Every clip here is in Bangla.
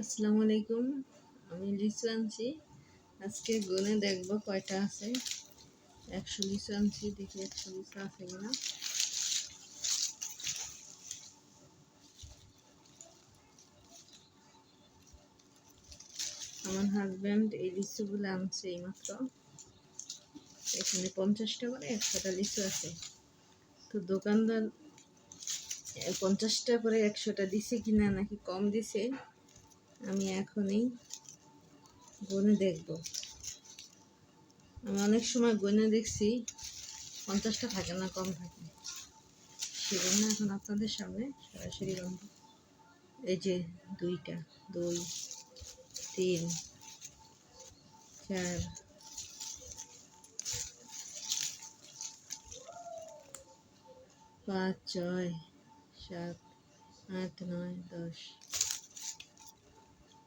আসসালামু আলাইকুম। আমি লিচু আনছি। আজকে গুনে দেখব কয়টা আছে। একশো লিচু আনছি, দেখি একশো লিচু আছে কিনা। আমার হাজব্যান্ড এই লিচুগুলো আনছে এইমাত্র। এখানে পঞ্চাশটা করে একশোটা লিচু আছে। তো দোকানদার, পঞ্চাশটা করে একশোটা দিছে কিনা নাকি কম দিছে। আমি এখনই গুনে দেখব। আমি অনেক সময় গুনে দেখছি, পঞ্চাশটা থাকে না, কম থাকে। সেজন্য এখন আপনাদের সামনে সরাসরি গন্ধ এই যে দুইটা, দুই, তিন, চার, পাঁচ, ছয়, সাত, আট, নয়, দশ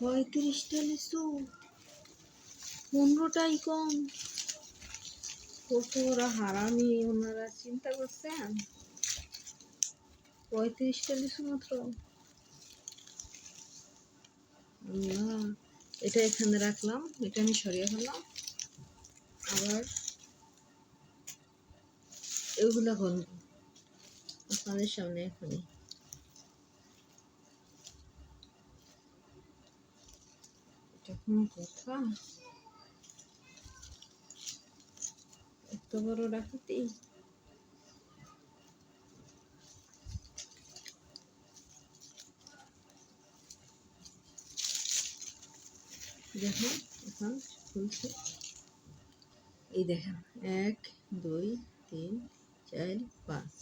পঁয়ত্রিশটা লিচু। পনেরোটাই কম। কত ওরা হারামি ওনারা, চিন্তা করছেন? পঁয়ত্রিশটা লিচু মাত্র। এটা এখানে রাখলাম, এটা আমি সরিয়ে ফেললাম। আবার এগুলো গন্ধ আপনাদের সামনে এখনই। কোনো কথা এত বড় ডাকাতি দেখুন এখন খুলছে এই দেখেন এক দুই তিন চার পাঁচ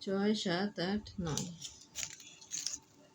ছয় সাত আট নয়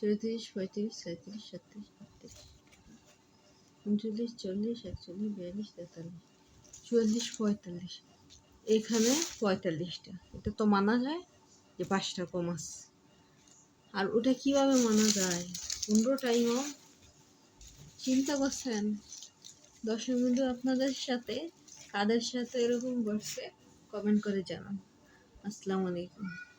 চৌত্রিশ, পঁয়ত্রিশ ছয়ত্রিশ সাতত্রিশ আটত্রিশ, উনচল্লিশ, চল্লিশ, একচল্লিশ, বিয়াল্লিশ, তেতাল্লিশ, চুয়াল্লিশ, পঁয়তাল্লিশ। এখানে পঁয়তাল্লিশটা। এটা তো মানা যায় যে পাঁচটা কম আছে আর ওটা কীভাবে মানা যায়? পনেরো টাইমও চিন্তা করছেন? দর্শক বিন্দু আপনাদের সাথে, কাদের সাথে এরকম ঘটছে? কমেন্ট করে জানান। আসসালামু আলাইকুম।